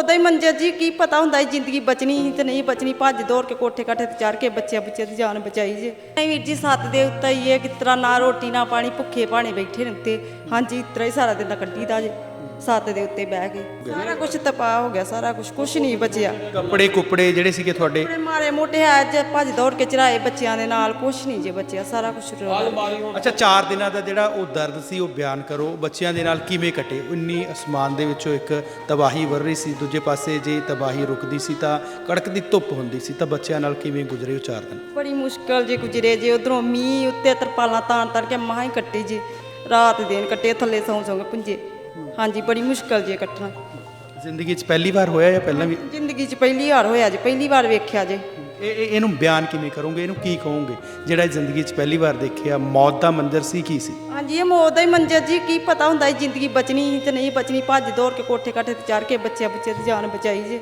ਮੌਤ ਹੀ ਮੰਜਰ ਜੀ ਕੀ ਪਤਾ ਹੁੰਦਾ ਜ਼ਿੰਦਗੀ ਬਚਣੀ ਤੇ ਨਹੀਂ ਬਚਣੀ, ਭੱਜ ਦੌੜ ਕੇ ਕੋਠੇ ਕਾਠੇ ਤੇ ਚੜ ਕੇ ਬੱਚਿਆਂ ਬੱਚਿਆਂ ਦੀ ਜਾਨ ਬਚਾਈ ਜੇ। ਨਹੀਂ ਵੀਰ ਜੀ, ਸੱਤ ਦੇ ਉੱਤੇ ਹੀ ਹੈ ਕਿਸ ਤਰ੍ਹਾਂ ਨਾ ਰੋਟੀ ਨਾ ਪਾਣੀ, ਭੁੱਖੇ ਭਾਣੇ ਬੈਠੇ ਨੇ ਉੱਤੇ। ਹਾਂਜੀ, ਇਸ ਤਰ੍ਹਾਂ ਹੀ ਸਾਰਾ ਦਿਨ ਕੱਢੀਦਾ ਜੇ। ਸੱਤ ਦੇ ਉੱਤੇ ਬਹਿ ਕੇ। ਸਾਰਾ ਕੁਝ ਤਪਾ ਹੋ ਗਿਆ ਸਾਰਾ ਕੁਝ ਕੁਝ ਨਹੀਂ ਬਚਿਆ। ਕੱਪੜੇ ਕੁੱਪੜੇ ਜਿਹੜੇ ਸੀਗੇ ਤੁਹਾਡੇ? ਆਪਣੇ ਮਾਰੇ ਮੋਟੇ ਹੈ ਜੇ ਭੱਜ ਦੌੜ ਕੇ ਚੜਾਏ ਬੱਚਿਆਂ ਦੇ ਨਾਲ ਕੁਝ ਨਹੀਂ ਜੇ ਬਚਿਆ ਸਾਰਾ ਕੁਝ ਅੱਛਾ 4 ਦਿਨਾਂ ਦਾ ਜਿਹੜਾ ਉਹ ਦਰਦ ਸੀ ਉਹ ਬਿਆਨ ਕਰੋ। ਬੱਚਿਆਂ ਦੇ ਨਾਲ ਕਿਵੇਂ ਕੱਟੇ ਇੰਨੀ ਅਸਮਾਨ ਦੇ ਵਿੱਚੋਂ ਇੱਕ ਤਬਾਹੀ ਵਰ ਰਹੀ ਸੀ। ਦੂਜੇ ਪਾਸੇ ਜੇ ਤਬਾਹੀ ਰੁਕਦੀ ਸੀ ਤਾਂ ਕੜਕਦੀ ਧੁੱਪ ਹੁੰਦੀ ਸੀ। ਤਾਂ ਬੱਚਿਆਂ ਨਾਲ ਕਿਵੇਂ ਗੁਜ਼ਰੇ ਉਹ 4 ਦਿਨ? ਬੜੀ ਮੁਸ਼ਕਲ ਜੇ ਗੁਜਰੇ ਜੇ ਉਧਰੋਂ ਮੀਂਹ ਉੱਤੇ ਤਰਪਾਲਾਂ ਤਾਣ ਤਰ ਕੇ ਮਹਾਂ ਹੀ ਕੱਟੇ ਜੇ। ਰਾਤ ਦਿਨ ਕੱਟੇ ਥੱਲੇ ਸੌਂ ਸੌਂ ਕੇ ਪੁੰਜੇ। ਹਾਂਜੀ ਬੜੀ ਮੁਸ਼ਕਲ ਜੇ ਕੱਟਣਾ ਜ਼ਿੰਦਗੀ 'ਚ ਪਹਿਲੀ ਵਾਰ ਹੋਇਆ ਜਾਂ ਪਹਿਲਾਂ ਵੀ? ਜ਼ਿੰਦਗੀ 'ਚ ਪਹਿਲੀ ਵਾਰ ਹੋਇਆ ਜੇ ਪਹਿਲੀ ਵਾਰ ਵੇਖਿਆ ਜੇ। ਇਹ ਇਹ- ਇਹਨੂੰ ਬਿਆਨ ਕਿਵੇਂ ਕਰੋਗੇ? ਇਹਨੂੰ ਕੀ ਕਹੋਗੇ? ਜਿਹੜਾ ਇਹ ਜ਼ਿੰਦਗੀ 'ਚ ਪਹਿਲੀ ਵਾਰ ਦੇਖਿਆ ਮੌਤ ਦਾ ਮੰਜ਼ਰ ਸੀ ਕੀ ਸੀ? ਹਾਂਜੀ ਇਹ ਮੌਤ ਦਾ ਹੀ ਮੰਜ਼ਰ ਜੀ ਕੀ ਪਤਾ ਹੁੰਦਾ ਜ਼ਿੰਦਗੀ ਬਚਣੀ ਤੇ ਨਹੀਂ ਬਚਣੀ ਭੱਜ ਦੌੜ ਕੇ ਕੋਠੇ ਕਾਠੇ ਤੇ ਚੜ ਕੇ ਬੱਚਿਆਂ ਬੱਚੇ ਦੀ ਜਾਨ ਬਚਾਈ ਜੇ।